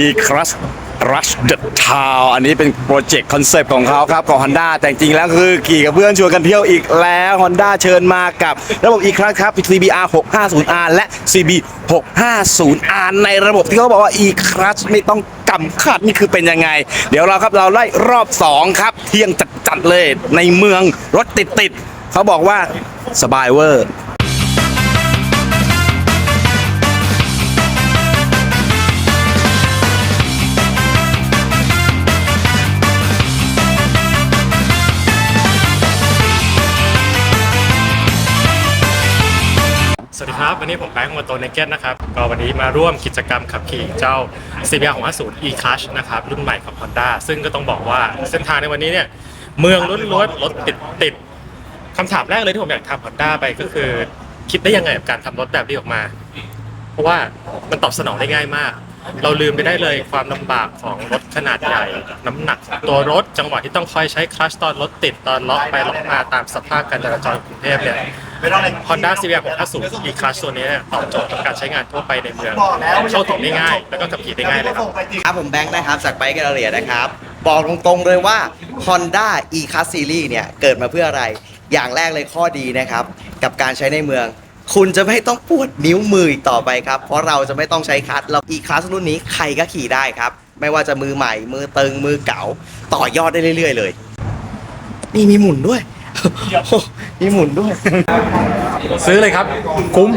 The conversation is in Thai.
e c r u s Rush the Town อันนี้เป็นโปรเจกต์คอนเซปต์ของเขาครับของ Honda แต่จริงๆแล้วคือขี่กับเพื่อนชวนกันเที่ยวอีกแล้ว Honda เชิญมากับระบบ E-Crush ครับ CBR 650R และ CB 650R ในระบบที่เขาบอกว่า E-Crush ไม่ต้องกำขัดนี่คือเป็นยังไง เดี๋ยวเราครับเราไล่รอบ 2 ครับ เที่ยงจัดๆเลยในเมืองรถติดๆเขาบอกว่าสบายเวอร์ ครับ วันนี้ผมแบงค์มอโตเนเกตนะครับ ก็วันนี้มาร่วมกิจกรรมขับขี่เจ้า CBR ของ50 e-Clutch นะครับ รุ่นใหม่ของ Honda ซึ่งก็ต้องบอกว่าเส้นทางในวันนี้เนี่ย เมืองล้วนรถติดติดคำถามแรกเลยที่ผมอยากถาม Honda ไปก็คือ คิดได้ยังไงกับการทำรถแบบนี้ออกมา เพราะว่ามันตอบสนองได้ง่ายมาก เราลืมไปได้เลยความลำบากของรถขนาดใหญ่ น้ำหนักตัวรถจังหวะที่ต้องคอยใช้คลัชตอนรถติดตอนล็อกไปล็อกมาตามสภาพการจราจรกรุงเทพเนี่ย Honda CBR 650 e-Clutch ตัวนี้เนี่ยตอบโจทย์กับการใช้งานทั่วไปในเมือง เข้าถึงได้ง่าย แล้วก็ขับขี่ได้ง่ายเลยครับ ครับผมแบงค์นะครับจากไบค์แกลเลียนะครับ บอกตรงๆเลยว่า Honda e-Class Series เนี่ย เกิดมาเพื่ออะไร อย่างแรกเลยข้อดีนะครับ กับการใช้ในเมือง คุณจะไม่ต้องปวดนิ้วมืออีกต่อไปครับ เพราะเราจะไม่ต้องใช้คลัตช์เรา e-Class รุ่นนี้ใครก็ขี่ได้ครับ ไม่ว่าจะมือใหม่ มือตึงมือเก่า ต่อยอดได้เรื่อย ๆ เลย นี่มีหมุนด้วย มีหมุนด้วย ซื้อเลยครับ คุ้ม